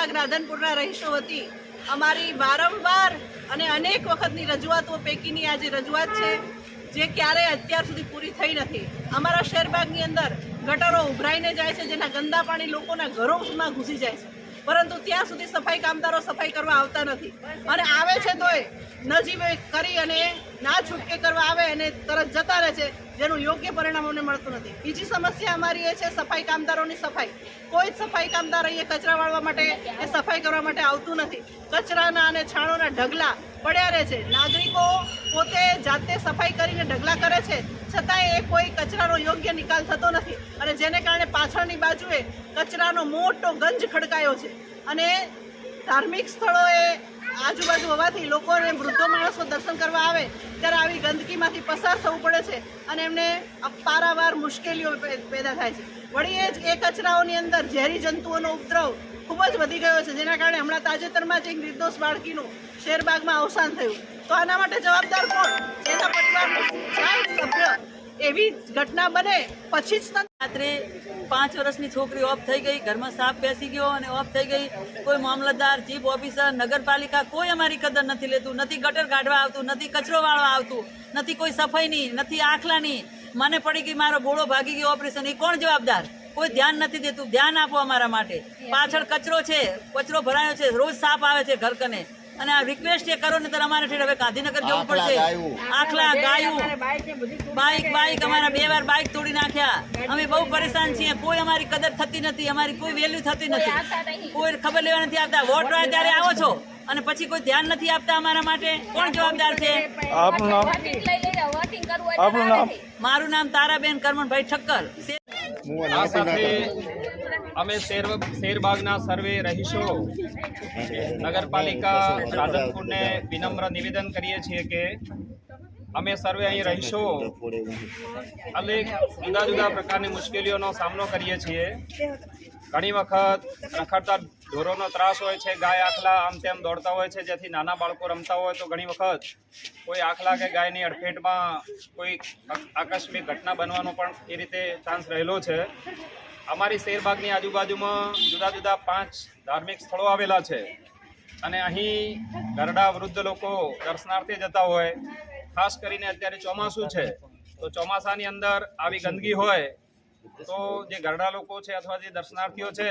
શેરબાગ રાધનપુરના રહીશો હતી. અમારી વારંવાર અને અનેક વખતની રજૂઆતો પૈકીની આજે રજૂઆત છે, જે ક્યારેય અત્યાર સુધી પૂરી થઈ નથી. અમારા શેરબાગની અંદર ગટરો ઉભરાઈને જાય છે, જેના ગંદા પાણી લોકોના ઘરોમાં ઘૂસી જાય છે. પરંતુ ત્યાં સુધી સફાઈ કામદારો સફાઈ કરવા આવતા નથી. અને આવે છે તોય નજીવે કરી અને ના છૂટકે કરવા આવે અને તરત જતા રહે છે. જેનું યોગ્ય પરિણામ અમને મળતું નથી. બીજી સમસ્યા અમારી એ છે સફાઈ કામદારોની સફાઈ. કોઈ જ સફાઈ કામદાર અહીંયા કચરા વાળવા માટે એ સફાઈ કરવા માટે આવતું નથી. કચરાના અને છાણોના ઢગલા પડ્યા રહે છે. નાગરિકો પોતે જાતે સફાઈ કરીને ઢગલા કરે છે. છતાંય એ કોઈ કચરાનો યોગ્ય નિકાલ થતો નથી. અને જેને કારણે પાછળની બાજુએ કચરાનો મોટો ગંજ ખડકાયો છે. અને ધાર્મિક સ્થળોએ આજુબાજુ હોવાથી લોકોને વૃદ્ધો માણસો દર્શન કરવા આવે, ત્યારે આવી ગંદકીમાંથી પસાર થવું પડે છે અને એમને પારાવાર મુશ્કેલીઓ પેદા થાય છે. વળી એ જ એ કચરાઓની અંદર ઝેરી જંતુઓનો ઉપદ્રવ ખૂબ જ વધી ગયો છે, જેના કારણે હમણાં તાજેતરમાં જ એક નિર્દોષ બાળકીનું શેરબાગમાં અવસાન થયું. તો આના માટે જવાબદાર કોણ? જેના એવી ઘટના બને પછી જ રાત્રે પાંચ વર્ષની છોકરી ઓફ થઈ ગઈ ઘરમાં સાપ બેસી ગયો અને ઓફ થઈ ગઈ. કોઈ મામલતદાર ચીફ ઓફિસર નગરપાલિકા કોઈ અમારી કદર નથી લેતું નથી ગટર કાઢવા આવતું નથી કચરો વાળવા આવતું નથી કોઈ સફાઈની નથી આખલાની. મને પડી ગઈ મારો ગોળો ભાગી ગયો ઓપરેશન એ કોણ જવાબદાર? કોઈ ધ્યાન નથી દેતું. ધ્યાન આપો અમારા માટે. પાછળ કચરો છે કચરો ભરાયો છે રોજ સાપ આવે છે ઘર કને અને આ રિક્વેસ્ટ એ કરો ને તો અમારે હવે ગાંધીનગર જવું પડશે. આખલા ગાયું. બાઈક બાઈક અમારા બે વાર બાઈક તોડી નાખ્યા. અમે બહુ પરેશાન છીએ. કોઈ અમારી કદર થતી નથી. અમારી કોઈ વેલ્યુ થતી નથી. કોઈ ખબર લેવા નથી આવતા. વોટ હોય ત્યારે આવો છો. અને પછી કોઈ ધ્યાન નથી આપતા અમારા માટે. કોણ જવાબદાર છે? આપનું નામ? આપનું નામ? મારું નામ તારાબેન કરમણભાઈ ઠક્કર. અમે શેર શેરબાગના સર્વે રહીશો. નગરપાલિકા રાધનપુરને વિનમ્ર નિવેદન કરીએ છીએ કે અમે સર્વે અહીં રહીશો. અનેક જુદા જુદા પ્રકારની મુશ્કેલીઓનો સામનો કરીએ છીએ. ઘણી વખત રખડતા ઢોરોનો ત્રાસ હોય છે, ગાય આખલા આમ તેમ દોડતા હોય છે, જેથી નાના બાળકો રમતા હોય તો ઘણી વખત કોઈ આખલા કે ગાયની અડફેટમાં કોઈ આકસ્મિક ઘટના બનવાનો પણ એ રીતે ચાન્સ રહેલો છે. અમારી શેરબાગની આજુબાજુમાં જુદા જુદા પાંચ ધાર્મિક સ્થળો આવેલા છે. અને અહીં ઘરડા વૃદ્ધ લોકો દર્શનાર્થે જતા હોય. ખાસ કરીને અત્યારે ચોમાસું છે. તો ચોમાસાની અંદર આવી ગંદકી હોય તો જે ઘરડા લોકો છે અથવા જે દર્શનાર્થીઓ છે,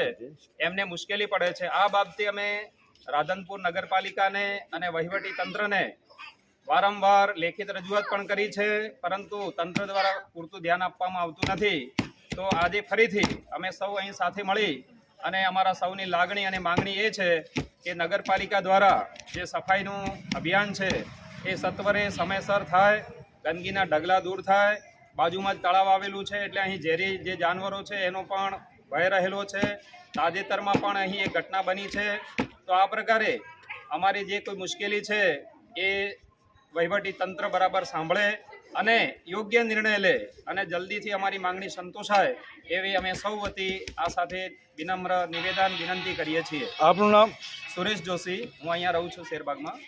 એમને મુશ્કેલી પડે છે. આ બાબતે અમે રાધનપુર નગરપાલિકાને અને વહીવટી તંત્રને વારંવાર લેખિત રજૂઆત પણ કરી છે. પરંતુ તંત્ર દ્વારા પૂરતું ધ્યાન આપવામાં આવતું નથી. તો આજે ફરીથી અમે સૌ અહીં સાથે મળી અને અમારા સૌની લાગણી અને માંગણી એ છે કે નગરપાલિકા દ્વારા જે સફાઈનું અભિયાન છે, એ સત્વરે સમયસર થાય, ગંદકીના ઢગલા દૂર થાય, બાજુમાં જ તળાવ આવેલું છે એટલે અહીં ઝેરી જે જાનવરો છે એનો પણ ભય રહેલો છે, તાજેતરમાં પણ અહીં એક ઘટના બની છે. તો આ પ્રકારે અમારી જે કોઈ મુશ્કેલી છે એ વહીવટી તંત્ર બરાબર સાંભળે અને યોગ્ય નિર્ણય લે અને જલ્દીથી અમારી માંગણી સંતોષાય એવી અમે સૌ વતી આ સાથે વિનમ્ર નિવેદન વિનંતી કરીએ છીએ. આપનું નામ? સુરેશ જોશી. હું અહીંયા રહું છું શેરબાગમાં.